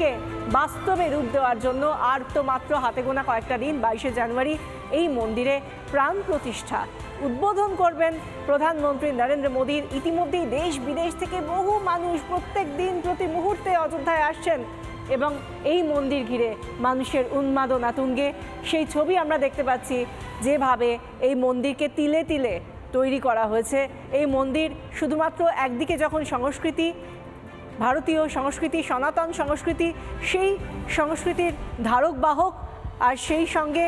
মন্দিরকে বাস্তবে রূপ দেওয়ার জন্য আর তো মাত্র হাতে গোনা কয়েকটা দিন, বাইশে জানুয়ারি, এই মন্দিরে প্রাণ প্রতিষ্ঠা। উদ্বোধন করবেন প্রধানমন্ত্রী নরেন্দ্র মোদীর। ইতিমধ্যেই দেশ বিদেশ থেকে বহু মানুষ প্রত্যেক দিন প্রতি মুহূর্তে অযোধ্যায় আসছেন এবং এই মন্দির ঘিরে মানুষের উন্মাদনা তুঙ্গে। সেই ছবি আমরা দেখতে পাচ্ছি যেভাবে এই মন্দিরকে তিলে তিলে তৈরি করা হয়েছে। এই মন্দির শুধুমাত্র একদিকে যখন সংস্কৃতি ভারতীয় সংস্কৃতি, সনাতন সংস্কৃতি, সেই সংস্কৃতির ধারক বাহক আর সেই সঙ্গে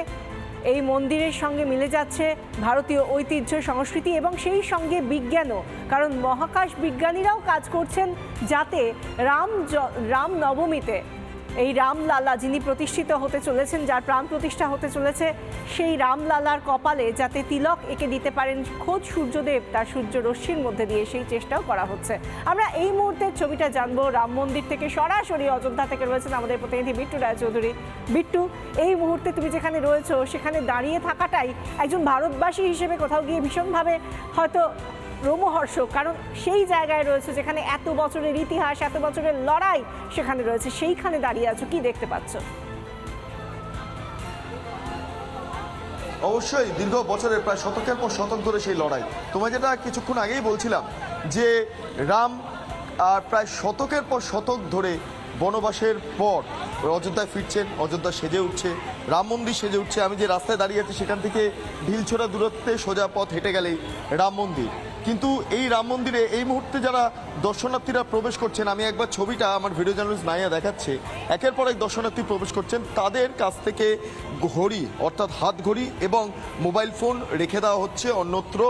এই মন্দিরের সঙ্গে মিলে যাচ্ছে ভারতীয় ঐতিহ্য, সংস্কৃতি এবং সেই সঙ্গে বিজ্ঞানও। কারণ মহাকাশ বিজ্ঞানীরাও কাজ করছেন যাতে রাম রাম নবমীতে। এই রামলালা যিনি প্রতিষ্ঠিত হতে চলেছেন, যার প্রাণ প্রতিষ্ঠা হতে চলেছে, সেই রামলালার কপালে যাতে তিলক এঁকে দিতে পারেন, খোদ সূর্যদেব, তার সূর্য রশ্মির মধ্যে দিয়ে সেই চেষ্টাও করা হচ্ছে। আমরা এই মুহূর্তের ছবিটা জানব রাম মন্দির থেকে সরাসরি অযোধ্যা থেকে রয়েছেন আমাদের প্রতিনিধি বিট্টু রায়চৌধুরী। বিট্টু, এই মুহূর্তে তুমি যেখানে রয়েছো, সেখানে দাঁড়িয়ে থাকাটাই একজন ভারতবাসী হিসেবে কোথাও গিয়ে ভীষণভাবে হয়তো রোমহর্ষক কারণ সেই জায়গায় রয়েছে যেখানে এত বছরের ইতিহাস, এত বছরের লড়াই সেখানে রয়েছে, সেইখানে দাঁড়িয়ে আছো, কি দেখতে পাচ্ছ? অবশ্যই, দীর্ঘ বছরের, প্রায় শতকের পর শতক ধরে সেই লড়াই। তোমায় যেটা কিছুক্ষণ আগেই বলছিলাম যে, রাম আর প্রায় শতকের পর শতক ধরে বনবাসের পর অযোধ্যায় ফিরছেন, অযোধ্যা সেজে উঠছে, রাম মন্দির সেজে উঠছে। আমি যে রাস্তায় দাঁড়িয়ে আছি, সেখান থেকে ঢিলছোড়া দূরত্বে সোজা পথ হেঁটে গেলেই রাম মন্দির। কিন্তু এই রাম মন্দিরে এই মুহূর্তে যারা দর্শনার্থীরা প্রবেশ করছেন, আমি একবার ছবিটা আমার ভিডিও জার্নালিস্ট নাইয়া দেখাচ্ছে। একের পর এক দর্শনার্থী প্রবেশ করছেন। তাদের কাছ থেকে ঘড়ি, অর্থাৎ হাত ঘড়ি এবং মোবাইল ফোন রেখে দেওয়া হচ্ছে, অন্যত্র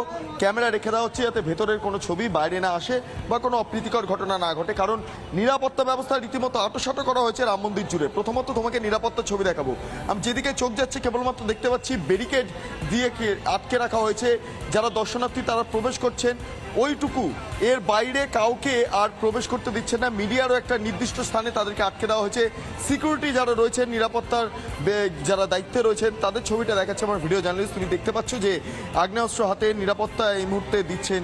ক্যামেরা রেখে দেওয়া হচ্ছে যাতে ভেতরের কোনো ছবি বাইরে না আসে বা কোনো অপ্রীতিকর ঘটনা না ঘটে। কারণ নিরাপত্তা ব্যবস্থা রীতিমতো আটোসাটো করা হয়েছে রাম মন্দির জুড়ে। প্রথমত তোমাকে নিরাপত্তা ছবি দেখাবো। আমি যেদিকে চোখ যাচ্ছে, কেবলমাত্র দেখতে পাচ্ছি ব্যারিকেড দিয়ে আটকে রাখা হয়েছে। যারা দর্শনার্থী তারা প্রবেশ করছেন। ওইটুকু। এর বাইরে কাউকে আর প্রবেশ করতে দিচ্ছে না। মিডিয়ারও একটা নির্দিষ্ট স্থানে তাদেরকে আটকে দেওয়া হয়েছে। সিকিউরিটি যারা রয়েছেন, নিরাপত্তার যারা দায়িত্বে রয়েছেন, তাদের ছবিটা দেখাচ্ছে আমার ভিডিও জার্নালিস্ট। তুমি দেখতে পাচ্ছ যে আগ্নেয়াস্ত্র হাতে নিরাপত্তা এই মুহূর্তে দিচ্ছেন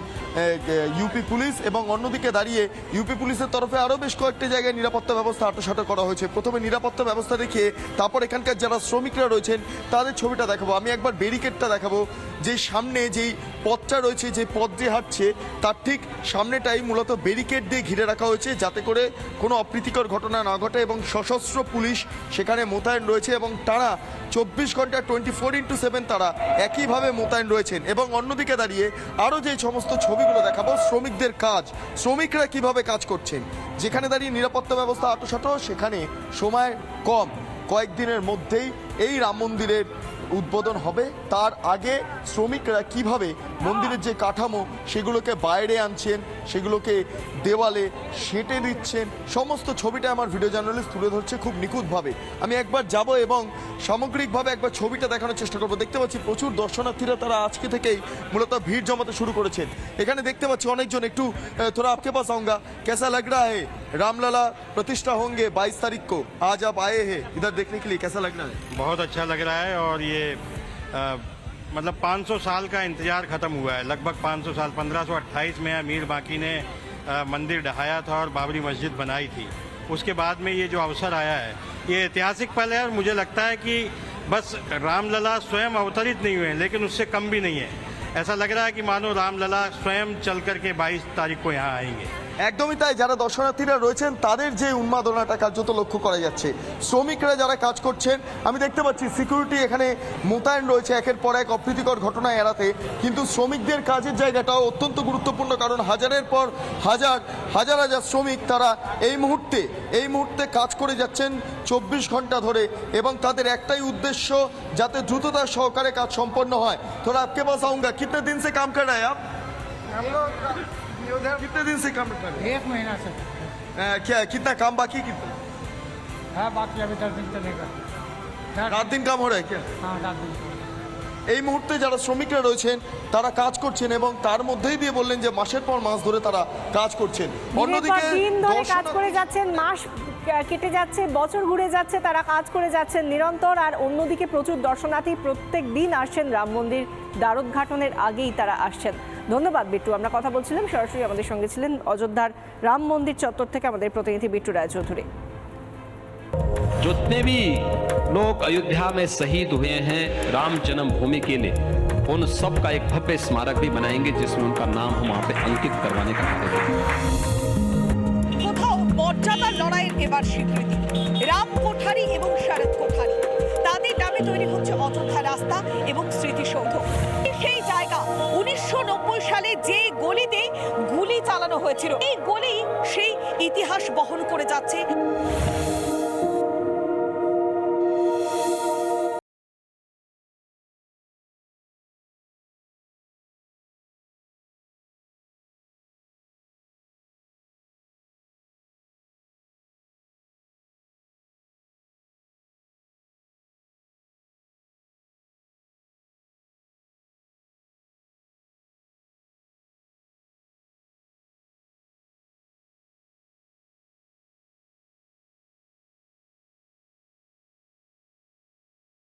ইউপি পুলিশ এবং অন্যদিকে দাঁড়িয়ে ইউপি পুলিশের তরফে আরও বেশ কয়েকটি জায়গায় নিরাপত্তা ব্যবস্থা আটোসাটো করা হয়েছে। প্রথমে নিরাপত্তা ব্যবস্থা দেখিয়ে তারপর এখানকার যারা শ্রমিকরা রয়েছেন, তাদের ছবিটা দেখাবো। আমি একবার ব্যারিকেডটা দেখাবো। যে সামনে যেই পথটা রয়েছে যে পথ দিয়ে হাঁটছে, তার ঠিক সামনেটাই মূলত ব্যারিকেড দিয়ে ঘিরে রাখা হয়েছে যাতে করে কোনো অপ্রীতিকর ঘটনা না ঘটে এবং সশস্ত্র পুলিশ সেখানে মোতায়েন রয়েছে এবং তারা চব্বিশ ঘণ্টা টোয়েন্টি ফোর ইন্টু সেভেন তারা একইভাবে মোতায়েন রয়েছেন। এবং অন্যদিকে দাঁড়িয়ে আরও যে সমস্ত ছবিগুলো দেখাবো, শ্রমিকদের কাজ, শ্রমিকরা কীভাবে কাজ করছেন, যেখানে দাঁড়িয়ে নিরাপত্তা ব্যবস্থা আটোসাটো, সেখানে সময় কম। কয়েকদিনের মধ্যেই এই রাম মন্দিরের উদ্বোধন হবে তার আগে শ্রমিকরা কীভাবে মন্দিরের যে কাঠামো সেগুলোকে বাইরে আনছেন সেগুলোকে দেওয়ালে সেঁটে দিচ্ছেন সমস্ত ছবিটা আমার ভিডিও জার্নালিস্ট তুলে ধরছে খুব নিখুঁতভাবে আমি একবার যাব এবং সামগ্রিকভাবে একবার ছবিটা দেখানোর চেষ্টা করবো দেখতে পাচ্ছি প্রচুর দর্শনার্থীরা তারা আজকে থেকেই মূলত ভিড় জমাতে শুরু করেছেন এখানে দেখতে পাচ্ছি অনেকজন একটু আহ, थोड़ा आपके पास आऊंगा कैसा लग रहा है रामलला प्रतिष्ठा होंगे 22 तारीख को आज आप आए हैं इधर देखने के लिए कैसा लग रहा है बहुत अच्छा लग रहा है और ये अ, मतलब 500 साल का इंतज़ार खत्म हुआ है। लगभग 500 साल 1528 में अमीर बाकी ने मंदिर ढहाया था और बाबरी मस्जिद बनाई थी। उसके बाद में ये जो अवसर आया है, ये ऐतिहासिक पल है और मुझे लगता है कि बस रामलला स्वयं अवतरित नहीं हुए लेकिन उससे कम भी नहीं है। ऐसा लग रहा है कि मानो रामलला स्वयं चल करके 22 तारीख को यहाँ आएँगे। একদমই তাই, যারা দর্শনার্থীরা রয়েছেন, তাদের যে উন্মাদনাটা কার্যত লক্ষ্য করা যাচ্ছে। শ্রমিকরা যারা কাজ করছেন, আমি দেখতে পাচ্ছি সিকিউরিটি এখানে মোতায়েন রয়েছে একের পর এক অপ্রীতিকর ঘটনা এড়াতে। কিন্তু শ্রমিকদের কাজের জায়গাটাও অত্যন্ত গুরুত্বপূর্ণ, কারণ হাজারের পর হাজার হাজার হাজার শ্রমিক তারা এই মুহূর্তে এই মুহূর্তে কাজ করে যাচ্ছেন চব্বিশ ঘণ্টা ধরে এবং তাদের একটাই উদ্দেশ্য, যাতে দ্রুততার সহকারে কাজ সম্পন্ন হয়। তোরা আপকে পাস আউঙ্গা, কিতনে দিন সে কাম কর রা আপ? आप हम लोग उधर कितने दिन से काम कर रहे एक महीना से हैं अ, क्या कितना काम बाकी कितना है बाकी अभी दस दिन चलेगा दस- রাত দিন কাম हो रहा है क्या हाँ दस दिन এই মুহূর্তে যারা শ্রমিকরা রয়েছেন তারা কাজ করছেন এবং তার মধ্যেই দিয়ে বললেন যে মাসের পর মাস ধরে তারা কাজ করছেন দিনের পর দিন ধরে কাজ দর্শনা- করে যাচ্ছেন মাস কেটে যাচ্ছে বছর ঘুরে যাচ্ছে তারা কাজ করে যাচ্ছেন নিরন্তর আর অন্যদিকে প্রচুর দর্শনার্থী প্রত্যেক দিন আসছেন রাম মন্দির দ্বারোদ্ঘাটনের আগেই তারা আসছেন ধন্যবাদ বিট্টু আমরা কথা বলছিলাম সরাসরি আমাদের সঙ্গে ছিলেন অযোধ্যার রাম মন্দির চত্বর থেকে আমাদের প্রতিনিধি বিট্টু রায়চৌধুরী जितने भी लोग अयोध्या में शहीद हुए हैं राम जन्मभूमि के लिए उन सब का एक भव्य स्मारक भी बनाएंगे जिसमें उनका नाम हम वहाँ पे अंकित करवाने का कार्य करेंगे কোথাও মর্যাদার লড়াইয়ের এবার স্বীকৃতি রাম কোঠারি এবং শারদ কোঠারি তাদের নামে তৈরি হচ্ছে অযোধ্যা রাস্তা এবং স্মৃতিসৌধ। সেই জায়গা, উনিশশো নব্বই সালে যে গলিতে গুলি চালানো হয়েছিল, এই গলি সেই ইতিহাস বহন করে যাচ্ছে।